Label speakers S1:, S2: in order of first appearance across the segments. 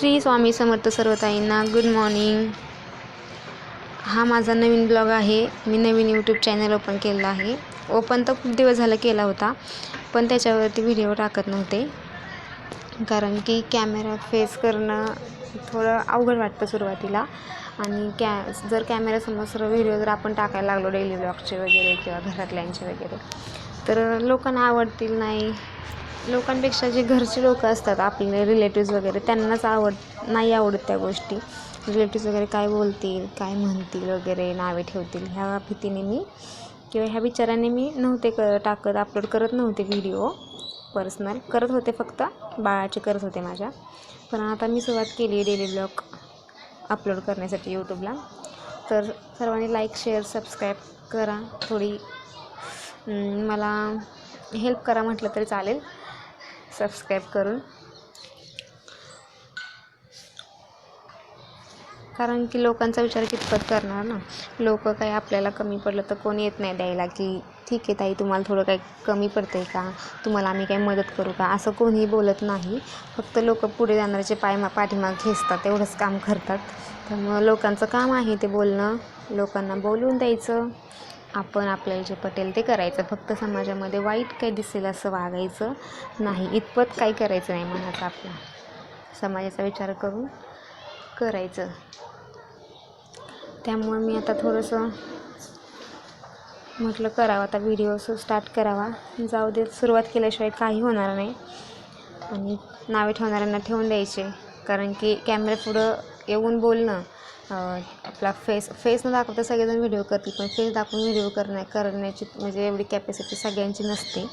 S1: श्री स्वामी समर्थ सर्वताईंना good morning हा माझा नवीन ब्लॉग आहे. मी नवीन यूट्यूब चॅनल ओपन केलेला आहे. ओपन तर खूप दिवस झालं केला होता पण त्याच्यावरती व्हिडिओ टाकत नव्हते. कारण की कॅमेरा फेस करणं थोडं अवघड वाटतं सुरुवातीला. आणि कॅ जर कॅमेरासमोर सर्व व्हिडिओ जर आपण टाकायला लागलो डेली ब्लॉगचे वगैरे किंवा घरातल्यांचे वगैरे तर लोकांना आवडतील नाही. लोकांपेक्षा जे घरचे लोक असतात आपले रिलेटिव्ज वगैरे त्यांनाच आवड नाही आवडत त्या गोष्टी. रिलेटिव्ज वगैरे काय बोलतील काय म्हणतील वगैरे नावे ठेवतील ह्या भीतीने मी किंवा ह्या विचाराने मी नव्हते क टाकत अपलोड करत नव्हते व्हिडिओ पर्सनल करत होते फक्त. बाळाचे करत होते माझ्या. पण आता मी सुरुवात केली डेली ब्लॉग अपलोड करण्यासाठी यूट्यूबला तर सर्वांनी लाईक शेअर सबस्क्राईब करा. थोडी मला हेल्प करा म्हटलं तरी चालेल. सबस्क्राईब करून. कारण की लोकांचा विचार कितपत करणार ना? लोक काही आपल्याला कमी पडलं तर कोणी येत नाही द्यायला की ठीक आहे ताई तुम्हाला थोडं काही कमी पडतं आहे का? तुम्हाला आम्ही काही मदत करू का? असं कोणीही बोलत नाही. फक्त लोक पुढे जाणाऱ्याचे पाय मा पाठीमाग खेचतात एवढंच काम करतात. त्यामुळं लोकांचं काम आहे ते बोलणं. लोकांना बोलून द्यायचं. आपण आपल्याला जे पटेल ते करायचं. फक्त समाजामध्ये वाईट काय दिसेल असं वागायचं नाही. इतपत काही करायचं नाही मनाचा आपला समाजाचा विचार करून करायचं. त्यामुळे मी आता थोडंसं म्हटलं करावं. आता व्हिडिओ स्टार्ट करावा. जाऊ दे सुरुवात केल्याशिवाय काही होणार नाही. आणि नावे ठेवणाऱ्यांना ठेवून द्यायचे. कारण की कॅमेरा पुढं येऊन बोलणं आपला फेस फेस न दाखवता सगळेजण व्हिडिओ करतील पण फेस दाखवून व्हिडिओ करण्या करण्याची म्हणजे एवढी कॅपॅसिटी सगळ्यांची नसते.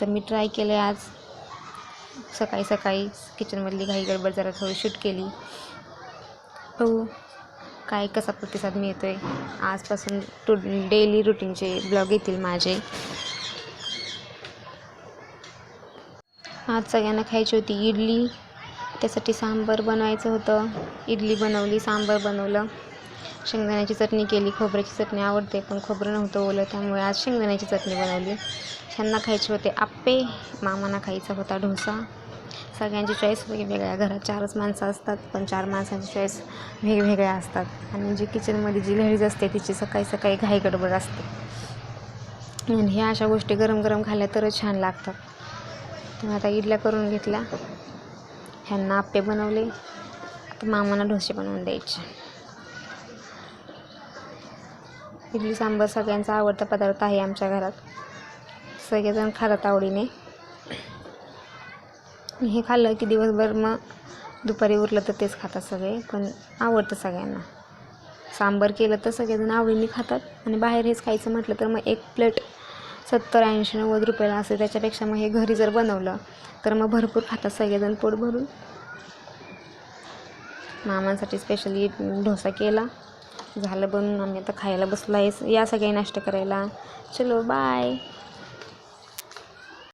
S1: तर मी ट्राय केले आज. सकाळी सकाळी किचनमधली घाई गडबड जरा थोडी शूट केली. हो काय कसा प्रतिसाद मिळतो आहे आजपासून टू डेली रुटीनचे ब्लॉग येतील माझे. आज सगळ्यांना खायची होती इडली. त्यासाठी सांबार बनवायचं होतं. इडली बनवली सांबार बनवलं. शेंगदाण्याची चटणी केली खोबऱ्याची चटणी आवडते पण खोबरं नव्हतं ओलं त्यामुळे आज शेंगदाण्याची चटणी बनवली. ह्यांना खायचे होते आप्पे मामांना खायचा होता डोसा सगळ्यांची चॉईस वेगवेगळ्या घरात चारच माणसं असतात पण चार माणसांची चॉईस वेगवेगळ्या असतात. आणि जी किचनमध्ये जी लेडीज असते तिची सकाळी सकाळी घाई गडबड असते. आणि ह्या अशा गोष्टी गरम गरम खाल्ल्या तरच छान लागतात. तर आता इडल्या करून घेतल्या. ह्यांना आप्पे बनवले. तर मामांना डोसे बनवून द्यायचे. इडली सांबर सगळ्यांचा आवडता पदार्थ आहे आमच्या घरात. सगळेजण खातात आवडीने. हे खाल्लं की दिवसभर मग दुपारी उरलं तर तेच खातात सगळे पण आवडतं सगळ्यांना. सांबर केलं तर सगळेजण आवडीने खातात आणि बाहेर हेच खायचं म्हटलं तर मग एक प्लेट सत्तर ऐंशी नव्वद रुपयाला असेल त्याच्यापेक्षा मग हे घरी जर बनवलं तर मग भरपूर खातात सगळेजण पोट भरून मामांसाठी स्पेशली डोसा केला. झालं बनून आम्ही आता खायला बसलो आहे. या सगळे नाश्ता करायला. चलो बाय